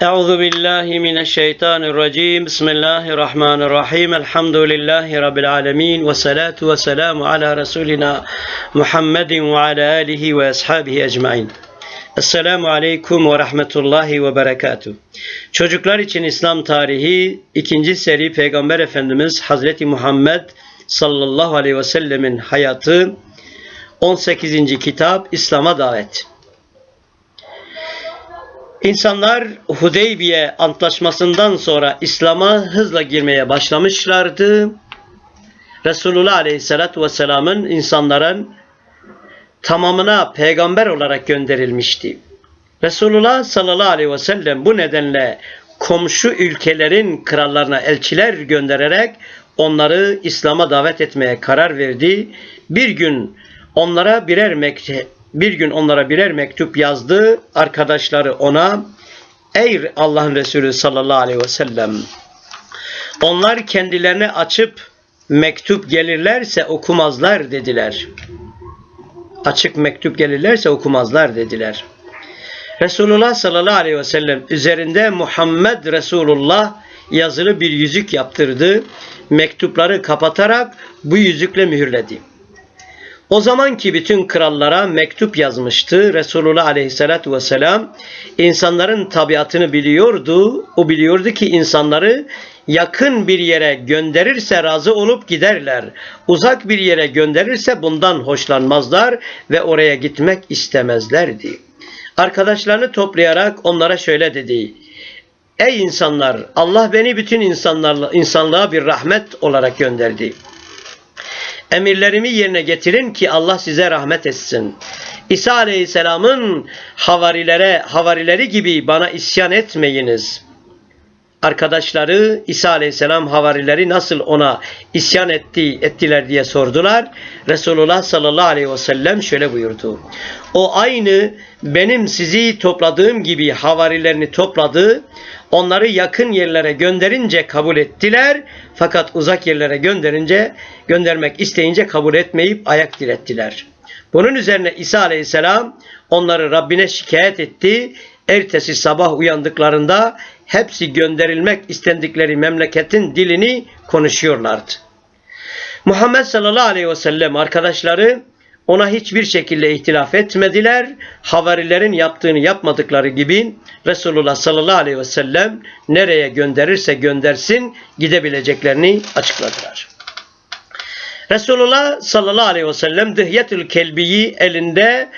Euzu billahi mineşşeytanirracim. Bismillahirrahmanirrahim. Elhamdülillahi rabbil alamin ve salatu ve selamu ala resulina Muhammedin ve ala alihi ve ashabihi ecmaîn. Esselamu aleyküm ve rahmetullahi ve berekatuh. Çocuklar için İslam tarihi ikinci seri Peygamber Efendimiz Hazreti Muhammed sallallahu aleyhi ve sellemin hayatı 18. kitap İslam'a davet. İnsanlar Hudeybiye antlaşmasından sonra İslam'a hızla girmeye başlamışlardı. Resulullah Aleyhisselatü Vesselam'ın insanların tamamına peygamber olarak gönderilmişti. Resulullah sallallahu aleyhi ve bu nedenle komşu ülkelerin krallarına elçiler göndererek onları İslam'a davet etmeye karar verdi. Bir gün onlara birer mektup bir gün onlara birer mektup yazdı. Arkadaşları ona Ey Allah'ın Resulü sallallahu aleyhi ve sellem onlar kendilerine açıp mektup gelirlerse okumazlar dediler. Açık mektup gelirlerse okumazlar dediler. Resulullah sallallahu aleyhi ve sellem üzerinde Muhammed Resulullah yazılı bir yüzük yaptırdı. Mektupları kapatarak bu yüzükle mühürledi. O zamanki bütün krallara mektup yazmıştı. Resulullah aleyhissalatü vesselam insanların tabiatını biliyordu. O biliyordu ki insanları yakın bir yere gönderirse razı olup giderler. Uzak bir yere gönderirse bundan hoşlanmazlar ve oraya gitmek istemezlerdi. Arkadaşlarını toplayarak onlara şöyle dedi. Ey insanlar Allah beni bütün insanlarla, insanlığa bir rahmet olarak gönderdi. Emirlerimi yerine getirin ki Allah size rahmet etsin. İsa Aleyhisselam'ın havarilere, havarileri gibi bana isyan etmeyiniz. Arkadaşları İsa Aleyhisselam havarileri nasıl ona isyan etti, ettiler diye sordular. Resulullah sallallahu aleyhi ve sellem şöyle buyurdu. O aynı benim sizi topladığım gibi havarilerini topladı. Onları yakın yerlere gönderince kabul ettiler. Fakat uzak yerlere gönderince, göndermek isteyince kabul etmeyip ayak direttiler. Bunun üzerine İsa Aleyhisselam onları Rabbine şikayet etti. Ertesi sabah uyandıklarında hepsi gönderilmek istendikleri memleketin dilini konuşuyorlardı. Muhammed sallallahu aleyhi ve sellem arkadaşları ona hiçbir şekilde ihtilaf etmediler. Havarilerin yaptığını yapmadıkları gibi Resulullah sallallahu aleyhi ve sellem nereye gönderirse göndersin gidebileceklerini açıkladılar. Resulullah sallallahu aleyhi ve sellem Dıhyetül Kelbi'yi elinde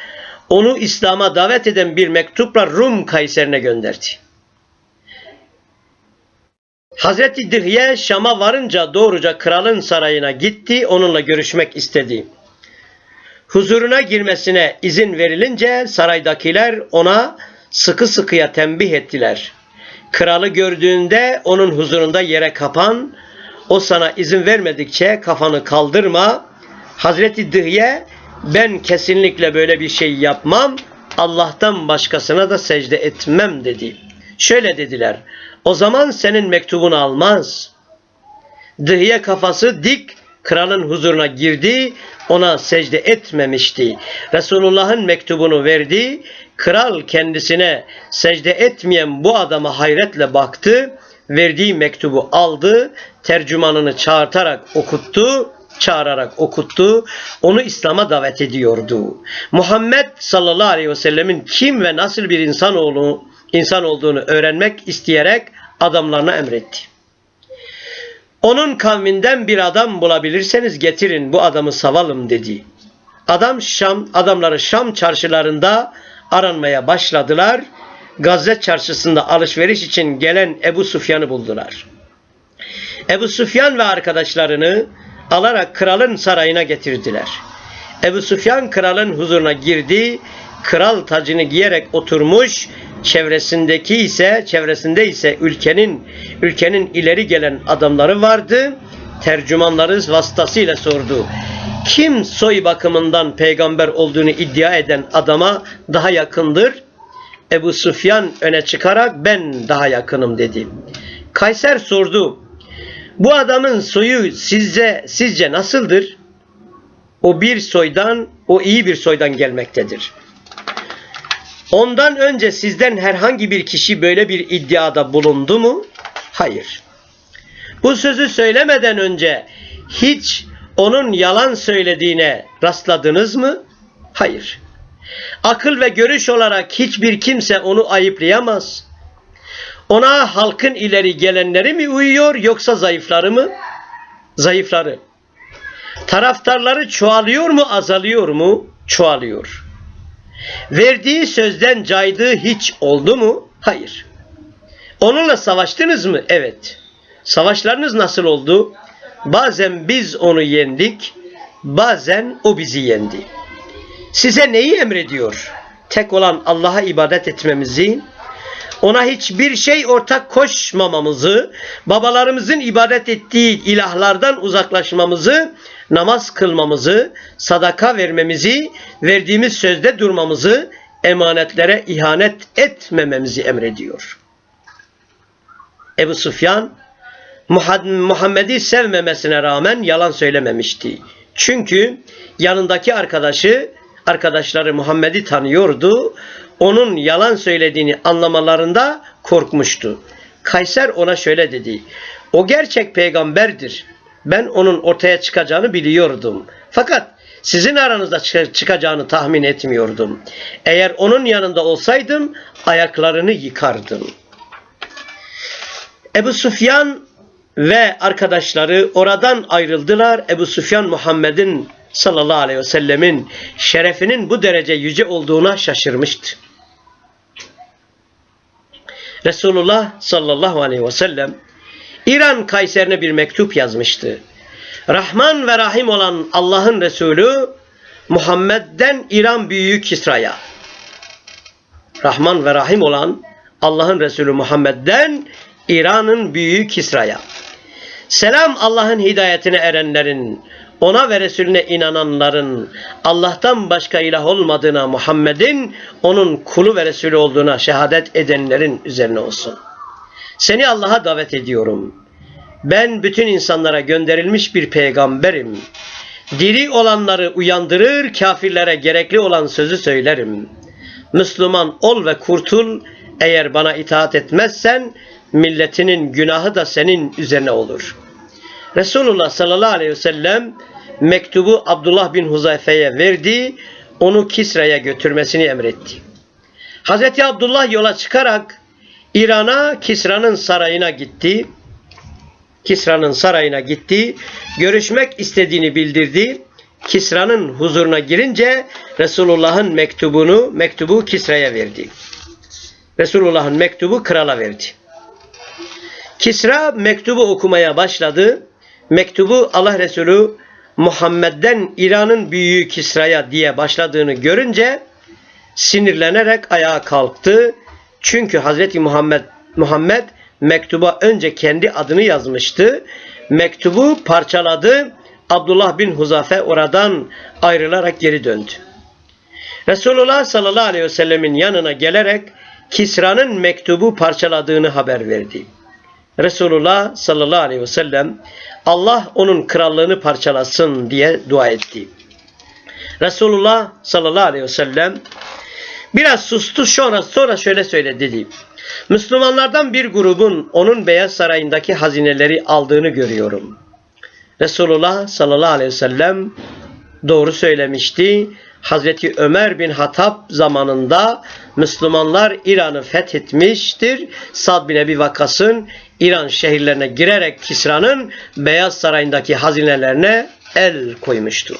onu İslam'a davet eden bir mektupla Rum Kayserine gönderdi. Hazreti Dihye Şam'a varınca doğruca kralın sarayına gitti, onunla görüşmek istedi. Huzuruna girmesine izin verilince saraydakiler ona sıkı sıkıya tembih ettiler. Kralı gördüğünde onun huzurunda yere kapan, o sana izin vermedikçe kafanı kaldırma. Hazreti Dihye ben kesinlikle böyle bir şey yapmam, Allah'tan başkasına da secde etmem dedi. Şöyle dediler, o zaman senin mektubunu almaz. Dıhiye kafası dik kralın huzuruna girdi, ona secde etmemişti. Resulullah'ın mektubunu verdi, kral kendisine secde etmeyen bu adama hayretle baktı, verdiği mektubu aldı, tercümanını çağırtarak okuttu, çağırarak okuttu. Onu İslam'a davet ediyordu. Muhammed sallallahu aleyhi ve sellemin kim ve nasıl bir insan olduğunu, insan olduğunu öğrenmek isteyerek adamlarına emretti. Onun kavminden bir adam bulabilirseniz getirin bu adamı savalım dedi. Adam Şam, adamları Şam çarşılarında aranmaya başladılar. Gazze çarşısında alışveriş için gelen Ebu Sufyan'ı buldular. Ebu Sufyan ve arkadaşlarını alarak kralın sarayına getirdiler. Ebu Sufyan kralın huzuruna girdi. Kral tacını giyerek oturmuş, çevresindeki ise çevresinde ise ülkenin ülkenin ileri gelen adamları vardı. Tercümanları vasıtasıyla sordu. Kim soy bakımından peygamber olduğunu iddia eden adama daha yakındır? Ebu Sufyan öne çıkarak ben daha yakınım dedi. Kayser sordu. Bu adamın soyu sizce sizce nasıldır? O bir soydan, o iyi bir soydan gelmektedir. Ondan önce sizden herhangi bir kişi böyle bir iddiada bulundu mu? Hayır. Bu sözü söylemeden önce hiç onun yalan söylediğine rastladınız mı? Hayır. Akıl ve görüş olarak hiçbir kimse onu ayıplayamaz. Ona halkın ileri gelenleri mi uyuyor yoksa zayıfları mı? Zayıfları. Taraftarları çoğalıyor mu azalıyor mu? Çoğalıyor. Verdiği sözden caydığı hiç oldu mu? Hayır. Onunla savaştınız mı? Evet. Savaşlarınız nasıl oldu? Bazen biz onu yendik, bazen o bizi yendi. Size neyi emrediyor? Tek olan Allah'a ibadet etmemizi, ona hiçbir şey ortak koşmamamızı, babalarımızın ibadet ettiği ilahlardan uzaklaşmamızı, namaz kılmamızı, sadaka vermemizi, verdiğimiz sözde durmamızı, emanetlere ihanet etmememizi emrediyor. Ebu Sufyan Muhammed'i sevmemesine rağmen yalan söylememişti. Çünkü yanındaki arkadaşı, arkadaşları Muhammed'i tanıyordu. Onun yalan söylediğini anlamalarında korkmuştu. Kayser ona şöyle dedi. O gerçek peygamberdir. Ben onun ortaya çıkacağını biliyordum. Fakat sizin aranızda çıkacağını tahmin etmiyordum. Eğer onun yanında olsaydım ayaklarını yıkardım. Ebu Sufyan ve arkadaşları oradan ayrıldılar. Ebu Sufyan Muhammed'in sallallahu aleyhi ve sellemin şerefinin bu derece yüce olduğuna şaşırmıştı. Resulullah sallallahu aleyhi ve sellem İran Kayser'ine bir mektup yazmıştı. Rahman ve Rahim olan Allah'ın Resulü Muhammed'den İran büyüğü Kisra'ya. Rahman ve Rahim olan Allah'ın Resulü Muhammed'den İran'ın büyüğü Kisra'ya. Selam Allah'ın hidayetine erenlerin, ona ve Resulüne inananların, Allah'tan başka ilah olmadığına Muhammed'in onun kulu ve Resulü olduğuna şehadet edenlerin üzerine olsun. Seni Allah'a davet ediyorum. Ben bütün insanlara gönderilmiş bir peygamberim. Diri olanları uyandırır, kafirlere gerekli olan sözü söylerim. Müslüman ol ve kurtul. Eğer bana itaat etmezsen milletinin günahı da senin üzerine olur. Resulullah sallallahu aleyhi ve sellem mektubu Abdullah bin Huzayfe'ye verdi, onu Kisra'ya götürmesini emretti. Hazreti Abdullah yola çıkarak İran'a Kisra'nın sarayına gitti. Kisra'nın sarayına gitti. Görüşmek istediğini bildirdi. Kisra'nın huzuruna girince Resulullah'ın mektubunu, mektubu Kisra'ya verdi. Resulullah'ın mektubu krala verdi. Kisra mektubu okumaya başladı. Mektubu Allah Resulü Muhammed'den İran'ın büyüğü Kisra'ya diye başladığını görünce sinirlenerek ayağa kalktı. Çünkü Hazreti Muhammed Muhammed mektuba önce kendi adını yazmıştı. Mektubu parçaladı. Abdullah bin Huzafe oradan ayrılarak geri döndü. Resulullah sallallahu aleyhi ve sellemin yanına gelerek Kisra'nın mektubu parçaladığını haber verdi. Resulullah sallallahu aleyhi ve sellem Allah onun krallığını parçalasın diye dua etti. Resulullah sallallahu aleyhi ve sellem biraz sustu sonra sonra şöyle söyledi dedi. Müslümanlardan bir grubun onun Beyaz Sarayı'ndaki hazineleri aldığını görüyorum. Resulullah sallallahu aleyhi ve sellem doğru söylemişti. Hazreti Ömer bin Hattab zamanında Müslümanlar İran'ı fethetmiştir. Sad bin Ebi Vakas'ın İran şehirlerine girerek Kisra'nın Beyaz Sarayı'ndaki hazinelerine el koymuştu.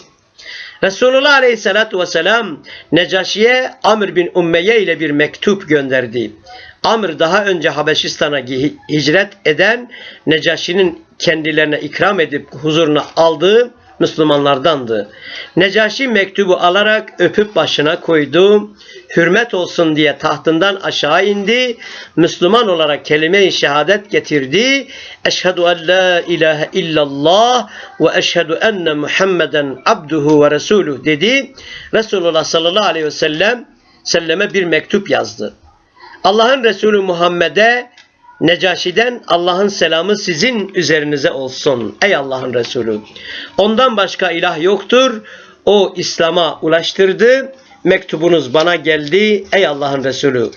Resulullah Aleyhisselatü Vesselam Necaşi'ye Amr bin Ummeye ile bir mektup gönderdi. Amr daha önce Habeşistan'a hicret eden Necaşi'nin kendilerine ikram edip huzuruna aldığı Müslümanlardandı. Necaşi mektubu alarak öpüp başına koydu. Hürmet olsun diye tahtından aşağı indi. Müslüman olarak kelime-i şehadet getirdi. Eşhedü en la ilahe illallah ve eşhedü enne Muhammeden abduhu ve resuluh dedi. Resulullah sallallahu aleyhi ve sellem selleme bir mektup yazdı. Allah'ın Resulü Muhammed'e Necaşi'den Allah'ın selamı sizin üzerinize olsun. Ey Allah'ın Resulü. Ondan başka ilah yoktur. O İslam'a ulaştırdı. mektubunuz bana geldi ey Allah'ın Resulü.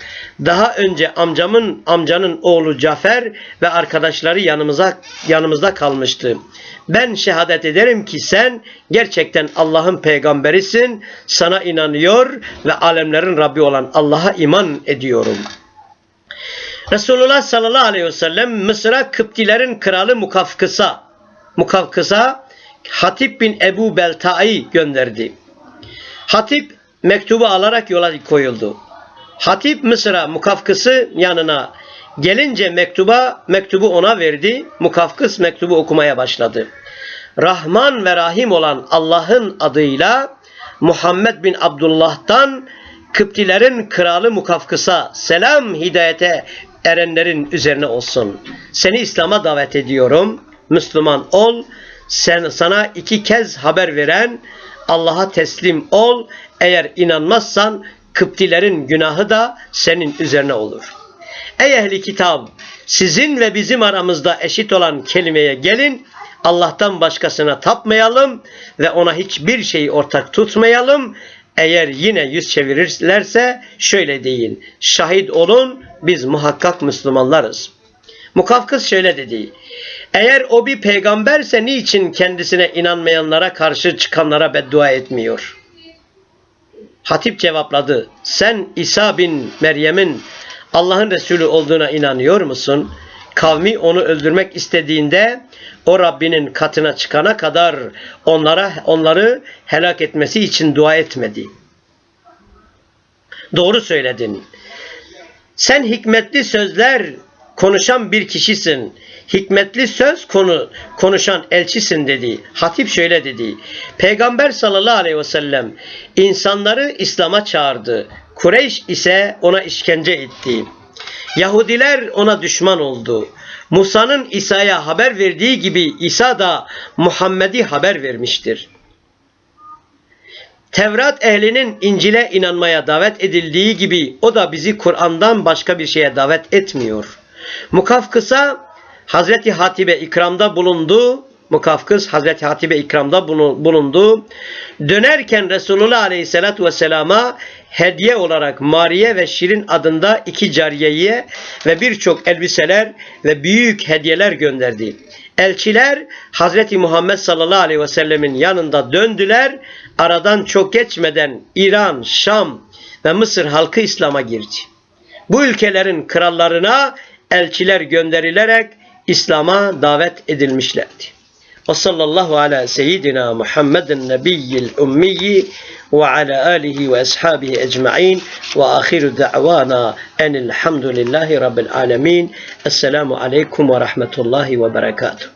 Daha önce amcamın amcanın oğlu Cafer ve arkadaşları yanımıza yanımızda kalmıştı. Ben şehadet ederim ki sen gerçekten Allah'ın peygamberisin. Sana inanıyor ve alemlerin Rabbi olan Allah'a iman ediyorum. Resulullah sallallahu aleyhi ve sellem Mısır'a Kıptilerin kralı Mukafkıs'a Mukafkıs'a Hatip bin Ebu Belta'yı gönderdi. Hatip mektubu alarak yola koyuldu. Hatip Mısır'a Mukafkıs'ı yanına gelince mektuba mektubu ona verdi. Mukafkıs mektubu okumaya başladı. Rahman ve Rahim olan Allah'ın adıyla Muhammed bin Abdullah'tan Kıptilerin kralı Mukafkıs'a selam hidayete erenlerin üzerine olsun. Seni İslam'a davet ediyorum. Müslüman ol. Sen sana iki kez haber veren Allah'a teslim ol. Eğer inanmazsan Kıptilerin günahı da senin üzerine olur. Ey ehli kitap sizin ve bizim aramızda eşit olan kelimeye gelin. Allah'tan başkasına tapmayalım ve ona hiçbir şeyi ortak tutmayalım. Eğer yine yüz çevirirlerse şöyle deyin. Şahit olun biz muhakkak Müslümanlarız. Mukafkız şöyle dedi. Eğer o bir peygamberse niçin kendisine inanmayanlara karşı çıkanlara beddua etmiyor? Hatip cevapladı. Sen İsa bin Meryem'in Allah'ın Resulü olduğuna inanıyor musun? Kavmi onu öldürmek istediğinde o Rabbinin katına çıkana kadar onlara onları helak etmesi için dua etmedi. Doğru söyledin. Sen hikmetli sözler konuşan bir kişisin. Hikmetli söz konu konuşan elçisin dedi. Hatip şöyle dedi. Peygamber sallallahu aleyhi ve sellem insanları İslam'a çağırdı. Kureyş ise ona işkence etti. Yahudiler ona düşman oldu. Musa'nın İsa'ya haber verdiği gibi İsa da Muhammed'i haber vermiştir. Tevrat ehlinin İncil'e inanmaya davet edildiği gibi o da bizi Kur'an'dan başka bir şeye davet etmiyor. Mukafkıs'a Hazreti Hatibe ikramda bulundu. Mukafkıs Hazreti Hatibe ikramda bulundu. Dönerken Resulullah Aleyhisselatü Vesselam'a hediye olarak Mariye ve Şirin adında iki cariyeyi ve birçok elbiseler ve büyük hediyeler gönderdi. Elçiler Hazreti Muhammed sallallahu aleyhi ve sellemin yanında döndüler. Aradan çok geçmeden İran, Şam ve Mısır halkı İslam'a girdi. Bu ülkelerin krallarına elçiler gönderilerek İslam'a davet edilmişlerdi. Ve sallallahu ala seyyidina Muhammedin nebiyyil ummiyi ve ala alihi ve ashabihi ecma'in ve ahiru da'vana enilhamdülillahi rabbil alemin. Esselamu aleyküm ve rahmetullahi ve berekatuhu.